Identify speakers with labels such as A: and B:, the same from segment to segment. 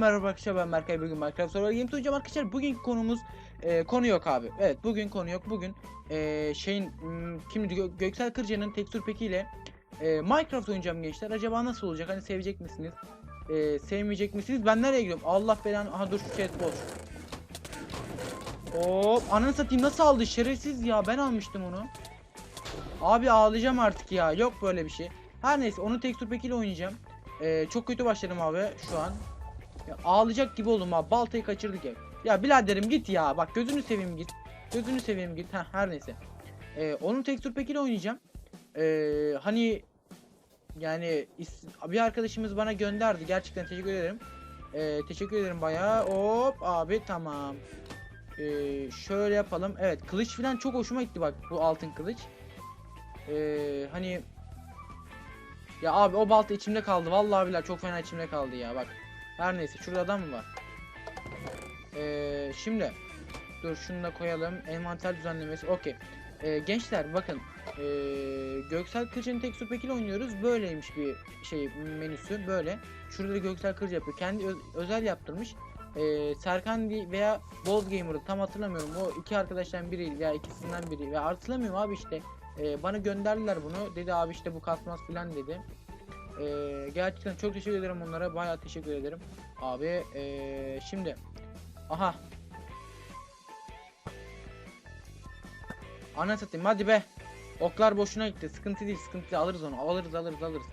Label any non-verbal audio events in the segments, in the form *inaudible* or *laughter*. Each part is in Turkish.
A: merhaba arkadaşlar ben Berkay. Bugün Minecraft Survival Games oynayacağım arkadaşlar. Bugünkü konumuz e, konu yok abi. Evet bugün konu yok. Bugün e, şeyin hmm, kimdi Gö- Göksel Kırca'nın tekstür pekiyle e, Minecraft oynayacağım gençler. Acaba nasıl olacak? Hani sevecek misiniz? E, sevmeyecek misiniz? Ben nereye gidiyorum? Allah belanı aha dur şu chest boş. Hop ananı satayım. Nasıl aldı? Şerefsiz ya. Ben almıştım onu. Abi ağlayacağım artık ya. Yok böyle bir şey. Her neyse onun tekstür pekiyle oynayacağım. Ee, çok kötü başladım abi şu an. Ya, ağlayacak gibi oldum abi. Baltayı kaçırdık ya. Ya biraderim git ya. Bak gözünü seveyim git. Gözünü seveyim git. Heh, her neyse. Ee, onun tekstür pekiyle oynayacağım. Ee, hani yani bir arkadaşımız bana gönderdi. Gerçekten teşekkür ederim. Ee, teşekkür ederim bayağı. Hop abi tamam. Ee, şöyle yapalım. Evet kılıç falan çok hoşuma gitti bak bu altın kılıç. Ee, hani ya abi o balta içimde kaldı. Vallahi billahi çok fena içimde kaldı ya bak. Her neyse şurada adam mı var? Ee, şimdi dur şunu da koyalım. Envanter düzenlemesi. Okey. Ee, gençler bakın. Ee, Göksel Kırca'nın tekstür pekil oynuyoruz. Böyleymiş bir şey menüsü. Böyle. Şurada da Göksel Kırca yapıyor. Kendi öz- özel yaptırmış. Ee, Serkan veya Boz Gamer'ı tam hatırlamıyorum. O iki arkadaştan biri veya ikisinden biri. Ve hatırlamıyorum abi işte. Ee, bana gönderdiler bunu. Dedi abi işte bu kasmaz filan dedi. Ee, gerçekten çok teşekkür ederim onlara. Bayağı teşekkür ederim. Abi ee, şimdi. Aha. Ana satayım hadi be. Oklar boşuna gitti. Sıkıntı değil sıkıntı değil. Alırız onu. Alırız alırız alırız.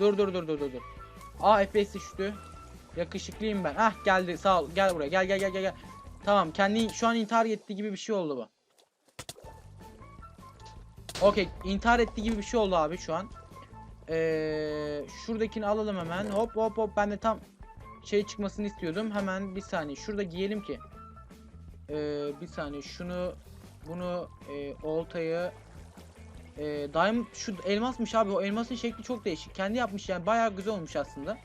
A: Dur dur dur dur dur. Aa FPS düştü. Yakışıklıyım ben. Ah geldi sağ ol. Gel buraya. Gel gel gel gel gel. Tamam kendi şu an intihar etti gibi bir şey oldu bu. Okey intihar etti gibi bir şey oldu abi şu an. Ee, şuradakini alalım hemen. Hop hop hop ben de tam şey çıkmasını istiyordum. Hemen bir saniye şurada giyelim ki. Ee, bir saniye şunu bunu e, oltayı e, diamond şu elmasmış abi o elmasın şekli çok değişik. Kendi yapmış yani bayağı güzel olmuş aslında.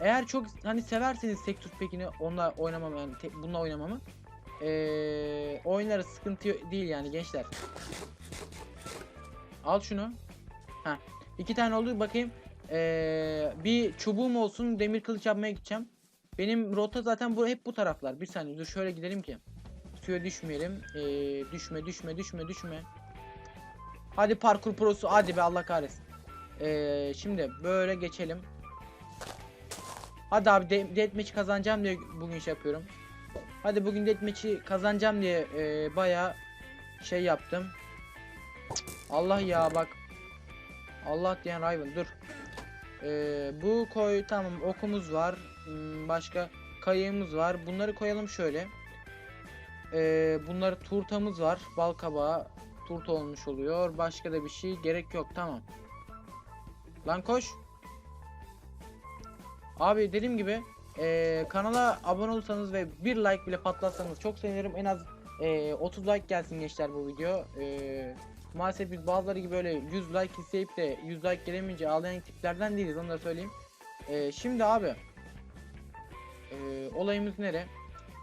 A: Eğer çok hani severseniz sektör pekini onunla oynamamı yani tek, bununla oynamamı ee, oynarız sıkıntı değil yani gençler. Al şunu. Ha. İki tane oldu bakayım. Ee, bir çubuğum olsun demir kılıç yapmaya gideceğim. Benim rota zaten bu hep bu taraflar. Bir saniye dur şöyle gidelim ki. Suya düşmeyelim. Ee, düşme düşme düşme düşme. Hadi parkur prosu hadi be Allah kahretsin. Ee, şimdi böyle geçelim. Hadi abi de deathmatch kazanacağım diye bugün şey yapıyorum. Hadi bugün deathmatch'i kazanacağım diye e, bayağı şey yaptım. Allah ya bak. Allah diyen Raven dur. Ee, bu koy tamam okumuz var. Hmm, başka kayığımız var. Bunları koyalım şöyle. Ee, bunları turtamız var. Bal kabağı turta olmuş oluyor. Başka da bir şey gerek yok tamam. Lan koş. Abi dediğim gibi ee, kanala abone olursanız ve bir like bile patlatsanız çok sevinirim. En az ee, 30 like gelsin gençler bu video. Ee, maalesef biz bazıları gibi böyle 100 like isteyip de 100 like gelemeyince ağlayan tiplerden değiliz onu da söyleyeyim. Ee, şimdi abi ee, olayımız nere?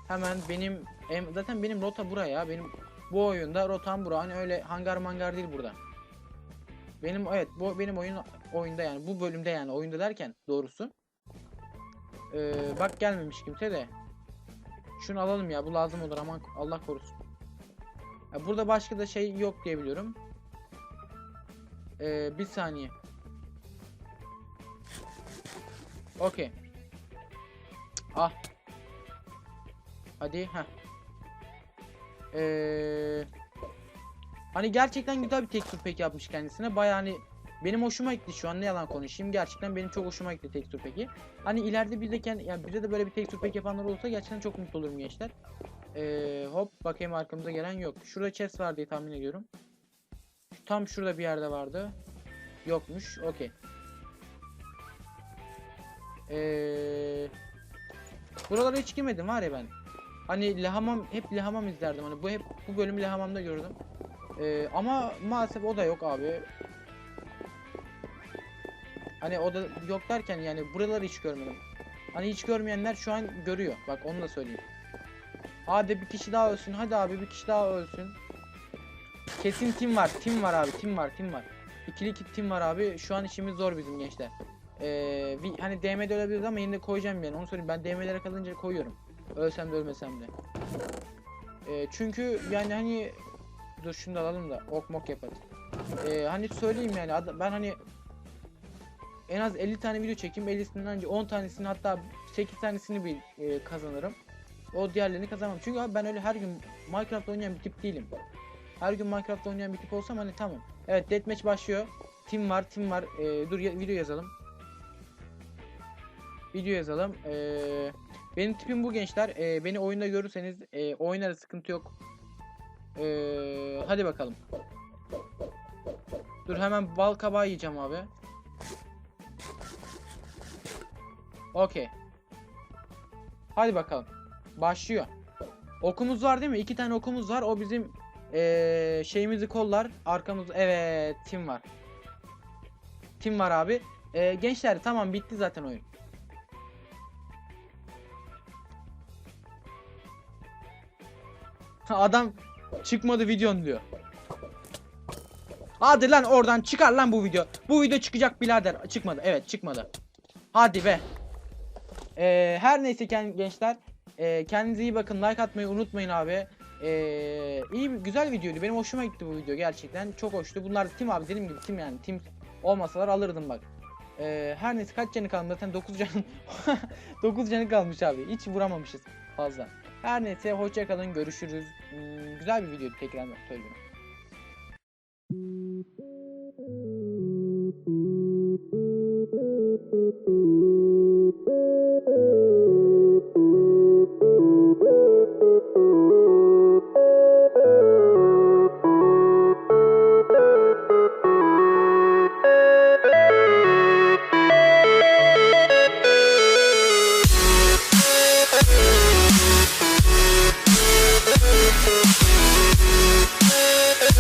A: Hemen benim em, zaten benim rota buraya benim bu oyunda rotam bura hani öyle hangar mangar değil burada. Benim evet bu benim oyun oyunda yani bu bölümde yani oyunda derken doğrusu. Ee, bak gelmemiş kimse de. Şunu alalım ya bu lazım olur aman Allah korusun. Burada başka da şey yok diye biliyorum. Ee, bir saniye. Okey. Ah. Hadi ha. Ee, hani gerçekten güzel bir tekstür pek yapmış kendisine. Baya hani benim hoşuma gitti şu an ne yalan konuşayım. Gerçekten benim çok hoşuma gitti tekstür peki. Hani ileride bir de kendi yani bize de böyle bir tekstür pek yapanlar olursa gerçekten çok mutlu olurum gençler. Ee, hop bakayım arkamıza gelen yok. Şurada chest var diye tahmin ediyorum. Tam şurada bir yerde vardı. Yokmuş. Okey. Ee, buralara hiç girmedim var ya ben. Hani lehamam hep lehamam izlerdim. Hani bu hep bu bölümü lehamamda gördüm. Ee, ama maalesef o da yok abi. Hani o da yok derken yani buraları hiç görmedim. Hani hiç görmeyenler şu an görüyor. Bak onu da söyleyeyim. Hadi bir kişi daha ölsün. Hadi abi bir kişi daha ölsün. Kesin tim var. Tim var abi. Tim var. Tim var. İkili iki tim var abi. Şu an işimiz zor bizim gençler. Ee, hani DM'de ölebiliriz ama yine de koyacağım yani onu söyleyeyim. Ben DM'lere kalınca koyuyorum. Ölsem de ölmesem de. Ee, çünkü yani hani dur şunu da alalım da ok mok yapalım. Ee, hani söyleyeyim yani ben hani en az 50 tane video çekeyim 50'sinden önce 10 tanesini hatta 8 tanesini bir e, kazanırım. O diğerlerini kazanmam. Çünkü abi ben öyle her gün Minecraft oynayan bir tip değilim. Her gün Minecraft oynayan bir tip olsam hani tamam. Evet deathmatch başlıyor. Team var, team var. Ee, dur ya- video yazalım. Video yazalım. Ee, benim tipim bu gençler. Ee, beni oyunda görürseniz e, oynarız sıkıntı yok. Ee, hadi bakalım. Dur hemen bal kabağı yiyeceğim abi. Okey. Hadi bakalım. Başlıyor. Okumuz var değil mi? İki tane okumuz var. O bizim ee, şeyimizi kollar. Arkamız evet tim var. Tim var abi. Ee, gençler tamam bitti zaten oyun. Adam çıkmadı videon diyor. Hadi lan oradan çıkar lan bu video. Bu video çıkacak birader. Çıkmadı. Evet çıkmadı. Hadi be. Ee, her neyse gençler. Ee, kendinize iyi bakın. Like atmayı unutmayın abi. Ee, iyi güzel videoydu. Benim hoşuma gitti bu video gerçekten. Çok hoştu. Bunlar tim abi dediğim gibi tim yani. Tim olmasalar alırdım bak. Ee, her neyse kaç canı kalmış zaten 9 can *laughs* 9 canı kalmış abi. Hiç vuramamışız fazla. Her neyse hoşça kalın görüşürüz. Hmm, güzel bir videoydu tekrar söylüyorum.